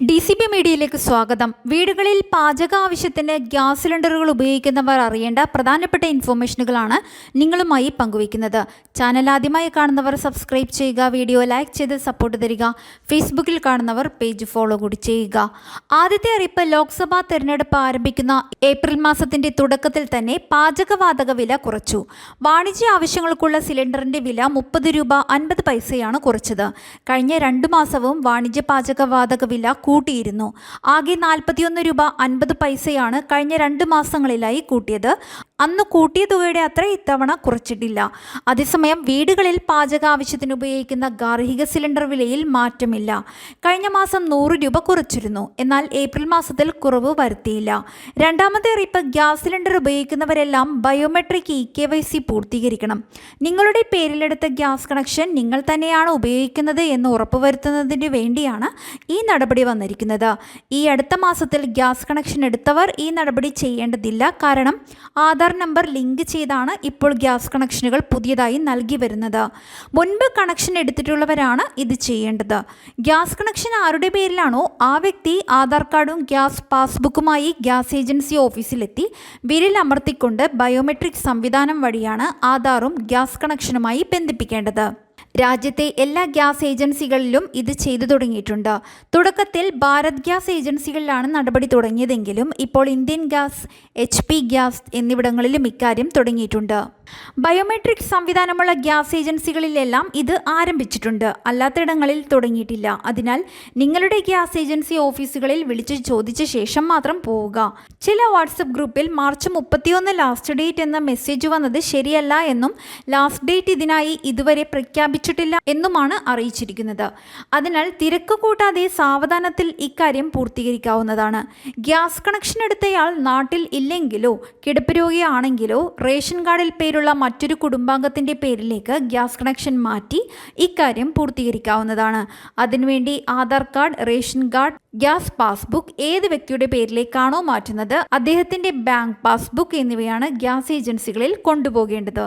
D C B മീഡിയയിലേക്ക് സ്വാഗതം. വീടുകളിൽ പാചക ആവശ്യത്തിന് ഗ്യാസ് സിലിണ്ടറുകൾ ഉപയോഗിക്കുന്നവർ അറിയേണ്ട പ്രധാനപ്പെട്ട ഇൻഫോർമേഷനുകളാണ് നിങ്ങളുമായി പങ്കുവയ്ക്കുന്നത്. ചാനൽ ആദ്യമായി കാണുന്നവർ സബ്സ്ക്രൈബ് ചെയ്യുക വീഡിയോ ലൈക്ക് ചെയ്ത് സപ്പോർട്ട് തരിക ഫേസ്ബുക്കിൽ കാണുന്നവർ പേജ് ഫോളോ കൂടി ചെയ്യുക. ആദ്യത്തെ അറിയിപ്പ് ലോക്സഭാ തെരഞ്ഞെടുപ്പ് ആരംഭിക്കുന്ന ഏപ്രിൽ മാസത്തിന്റെ തുടക്കത്തിൽ തന്നെ പാചകവാതക വില കുറച്ചു. വാണിജ്യ ആവശ്യങ്ങൾക്കുള്ള സിലിണ്ടറിന്റെ വില മുപ്പത് രൂപ അൻപത് പൈസയാണ് കുറച്ചത്. കഴിഞ്ഞ രണ്ട് മാസവും വാണിജ്യ പാചകവാതക വില കൂട്ടിയിരുന്നു. ആകെ നാൽപ്പത്തിയൊന്ന് രൂപ അൻപത് പൈസയാണ് കഴിഞ്ഞ രണ്ട് മാസങ്ങളിലായി കൂട്ടിയത്. അന്ന് കൂട്ടിയ തുകയുടെ അത്ര ഇത്തവണ കുറച്ചിട്ടില്ല. അതേസമയം വീടുകളിൽ പാചക ആവശ്യത്തിന് ഉപയോഗിക്കുന്ന ഗാർഹിക സിലിണ്ടർ വിലയിൽ മാറ്റമില്ല. കഴിഞ്ഞ മാസം നൂറ് രൂപ കുറച്ചിരുന്നു. എന്നാൽ ഏപ്രിൽ മാസത്തിൽ കുറവ് വരുത്തിയില്ല. രണ്ടാമത്തെ അറിയിപ്പ് gas cylinder ഉപയോഗിക്കുന്നവരെല്ലാം biometric E K Y C പൂർത്തീകരിക്കണം. നിങ്ങളുടെ പേരിലെടുത്ത ഗ്യാസ് കണക്ഷൻ നിങ്ങൾ തന്നെയാണ് ഉപയോഗിക്കുന്നത് എന്ന് ഉറപ്പുവരുത്തുന്നതിന് വേണ്ടിയാണ് ഈ നടപടി വന്നിരിക്കുന്നത്. ഈ അടുത്ത മാസത്തിൽ ഗ്യാസ് കണക്ഷൻ എടുത്തവർ ഈ നടപടി ചെയ്യേണ്ടതില്ല. കാരണം ആധാർ നമ്പർ ലിങ്ക് ചെയ്താണ് ഇപ്പോൾ ഗ്യാസ് കണക്ഷനുകൾ പുതിയതായി നൽകി വരുന്നത്. മുൻപ് കണക്ഷൻ എടുത്തിട്ടുള്ളവരാണ് ഇത് ചെയ്യേണ്ടത്. ഗ്യാസ് കണക്ഷൻ ആരുടെ പേരിലാണോ? ആ വ്യക്തി ആധാർ കാർഡും ഗ്യാസ് പാസ്ബുക്കുമായി ഗ്യാസ് ഏജൻസി ഓഫീസിലെത്തി വിരൽ അമർത്തിക്കൊണ്ട് ബയോമെട്രിക് സംവിധാനം വഴിയാണ് ആധാറും ഗ്യാസ് കണക്ഷനുമായി ബന്ധിപ്പിക്കേണ്ടത്. രാജ്യത്തെ എല്ലാ ഗ്യാസ് ഏജൻസികളിലും ഇത് ചെയ്തു തുടങ്ങിയിട്ടുണ്ട്. തുടക്കത്തിൽ ഭാരത് ഗ്യാസ് ഏജൻസികളിലാണ് നടപടി തുടങ്ങിയതെങ്കിലും ഇപ്പോൾ ഇന്ത്യൻ ഗ്യാസ് എച്ച് ഗ്യാസ് എന്നിവിടങ്ങളിലും ഇക്കാര്യം തുടങ്ങിയിട്ടുണ്ട്. ബയോമെട്രിക് സംവിധാനമുള്ള ഗ്യാസ് ഏജൻസികളിലെല്ലാം ഇത് ആരംഭിച്ചിട്ടുണ്ട്. അല്ലാത്തയിടങ്ങളിൽ തുടങ്ങിയിട്ടില്ല. അതിനാൽ നിങ്ങളുടെ ഗ്യാസ് ഏജൻസി ഓഫീസുകളിൽ വിളിച്ച് ചോദിച്ച ശേഷം മാത്രം പോവുക. ചില വാട്സപ്പ് ഗ്രൂപ്പിൽ മാർച്ച് മുപ്പത്തിയൊന്ന് ലാസ്റ്റ് ഡേറ്റ് എന്ന മെസ്സേജ് വന്നത് ശരിയല്ല എന്നും ലാസ്റ്റ് ഡേറ്റ് ഇതിനായി ഇതുവരെ പ്രഖ്യാപിച്ചിട്ടില്ല എന്നുമാണ് അറിയിച്ചിരിക്കുന്നത്. അതിനാൽ തിരക്ക് കൂട്ടാതെ സാവധാനത്തിൽ ഇക്കാര്യം പൂർത്തീകരിക്കാവുന്നതാണ്. ഗ്യാസ് കണക്ഷൻ എടുത്തയാൾ നാട്ടിൽ ഇല്ലെങ്കിലോ കിടപ്പ് രോഗിയാണെങ്കിലോ റേഷൻ കാർഡിൽ പേരുള്ള മറ്റൊരു കുടുംബാംഗത്തിന്റെ പേരിലേക്ക് ഗ്യാസ് കണക്ഷൻ മാറ്റി ഇക്കാര്യം പൂർത്തീകരിക്കാവുന്നതാണ്. അതിനുവേണ്ടി Aadhaar card ration card gas passbook ഏത് വ്യക്തിയുടെ പേരിലേക്കാണോ മാറ്റുന്നത് അദ്ദേഹത്തിന്റെ ബാങ്ക് പാസ്ബുക്ക് എന്നിവയാണ് ഗ്യാസ് ഏജൻസികളിൽ കൊണ്ടുപോകേണ്ടത്.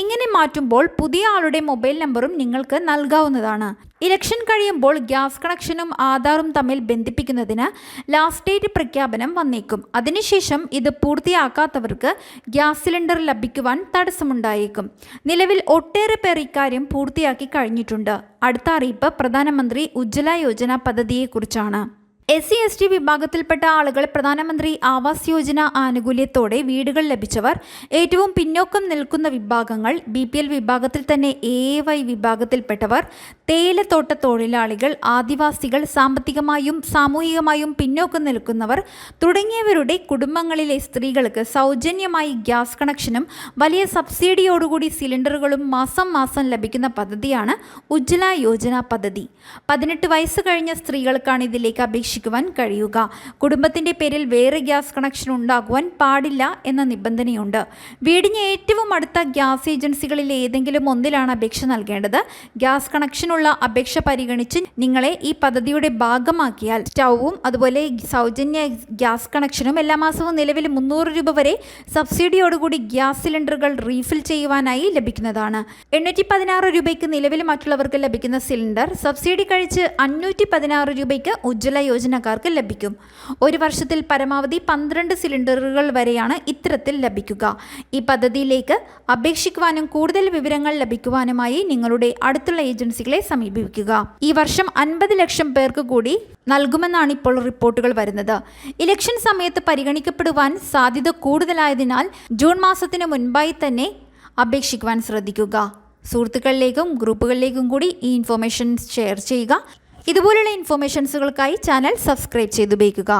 ഇങ്ങനെ മാറ്റുമ്പോൾ പുതിയ ആളുടെ മൊബൈൽ നമ്പറും നിങ്ങൾക്ക് നൽകാവുന്നതാണ്. ഇലക്ഷൻ കഴിയുമ്പോൾ ഗ്യാസ് കണക്ഷനും ആധാറും തമ്മിൽ ബന്ധിപ്പിക്കുന്നതിന് ലാസ്റ്റ് ഡേറ്റ് പ്രഖ്യാപനം വന്നേക്കും. അതിനുശേഷം ഇത് പൂർത്തിയാക്കാത്തവർക്ക് ഗ്യാസ് സിലിണ്ടർ ലഭിക്കുവാൻ തടസ്സമുണ്ടായേക്കും. നിലവിൽ ഒട്ടേറെ പേർ ഇക്കാര്യം പൂർത്തിയാക്കി കഴിഞ്ഞിട്ടുണ്ട്. അടുത്ത അറിയിപ്പ് പ്രധാനമന്ത്രി ഉജ്ജ്വല യോജന പദ്ധതിയെക്കുറിച്ചാണ്. എസ് സി എസ് ടി വിഭാഗത്തിൽപ്പെട്ട ആളുകൾ പ്രധാനമന്ത്രി ആവാസ് യോജന ആനുകൂല്യത്തോടെ വീടുകൾ ലഭിച്ചവർ ഏറ്റവും പിന്നോക്കം നിൽക്കുന്ന വിഭാഗങ്ങൾ ബി പി എൽ വിഭാഗത്തിൽ തന്നെ എ വൈ വിഭാഗത്തിൽപ്പെട്ടവർ തേയിലത്തോട്ട തൊഴിലാളികൾ ആദിവാസികൾ സാമ്പത്തികമായും സാമൂഹികമായും പിന്നോക്കം നിൽക്കുന്നവർ തുടങ്ങിയവരുടെ കുടുംബങ്ങളിലെ സ്ത്രീകൾക്ക് സൗജന്യമായി ഗ്യാസ് കണക്ഷനും വലിയ സബ്സിഡിയോടുകൂടി സിലിണ്ടറുകളും മാസം മാസം ലഭിക്കുന്ന പദ്ധതിയാണ് ഉജ്ജ്വല യോജന പദ്ധതി. പതിനെട്ട് വയസ്സ് കഴിഞ്ഞ സ്ത്രീകൾക്കാണ് ഇതിലേക്ക് അപേക്ഷിക്കുവാൻ കഴിയുക. കുടുംബത്തിന്റെ പേരിൽ വേറെ ഗ്യാസ് കണക്ഷൻ ഉണ്ടാകുവാൻ പാടില്ല എന്ന നിബന്ധനയുണ്ട്. വീടിന് ഏറ്റവും അടുത്ത ഗ്യാസ് ഏജൻസികളിൽ ഏതെങ്കിലും ഒന്നിലാണ് അപേക്ഷ നൽകേണ്ടത്. ഗ്യാസ് കണക്ഷനുള്ള അപേക്ഷ പരിഗണിച്ച് നിങ്ങളെ ഈ പദ്ധതിയുടെ ഭാഗമാക്കിയാൽ സ്റ്റൗവും അതുപോലെ സൗജന്യ ഗ്യാസ് കണക്ഷനും എല്ലാ മാസവും നിലവിൽ മുന്നൂറ് രൂപ വരെ സബ്സിഡിയോടുകൂടി ഗ്യാസ് സിലിണ്ടറുകൾ റീഫിൽ ചെയ്യുവാനായി ലഭിക്കുന്നതാണ്. എണ്ണൂറ്റി പതിനാറ് രൂപയ്ക്ക് നിലവിൽ മറ്റുള്ളവർക്ക് ലഭിക്കുന്ന സിലിണ്ടർ സബ്സിഡി കഴിച്ച് അഞ്ഞൂറ്റി പതിനാറ് രൂപയ്ക്ക് ഉജ്ജ്വല യോജനക്കാർക്ക് ലഭിക്കും. ഒരു വർഷത്തിൽ പരമാവധി പന്ത്രണ്ട് സിലിണ്ടറുകൾ വരെയാണ് ഇത്തരത്തിൽ ലഭിക്കുക. ഈ പദ്ധതിയിലേക്ക് അപേക്ഷിക്കുവാനും കൂടുതൽ വിവരങ്ങൾ ലഭിക്കുവാനുമായി നിങ്ങളുടെ അടുത്തുള്ള ഏജൻസികളെ സമീപിക്കുക. ഈ വർഷം അൻപത് ലക്ഷം പേർക്ക് കൂടി നൽകുമെന്നാണ് ഇപ്പോൾ റിപ്പോർട്ടുകൾ വരുന്നത്. ഇലക്ഷൻ സമയത്ത് പരിഗണിക്കപ്പെടുവാൻ സാധ്യത കൂടുതലായതിനാൽ ജൂൺ മാസത്തിന് മുൻപായി തന്നെ അപേക്ഷിക്കുവാൻ ശ്രദ്ധിക്കുക. സുഹൃത്തുക്കളിലേക്കും ഗ്രൂപ്പുകളിലേക്കും കൂടി ഈ ഇൻഫോർമേഷൻ ഷെയർ ചെയ്യുക. ഇതുപോലുള്ള ഇൻഫോർമേഷൻസുകൾക്കായി ചാനൽ സബ്സ്ക്രൈബ് ചെയ്തു ഉപയോഗിക്കുക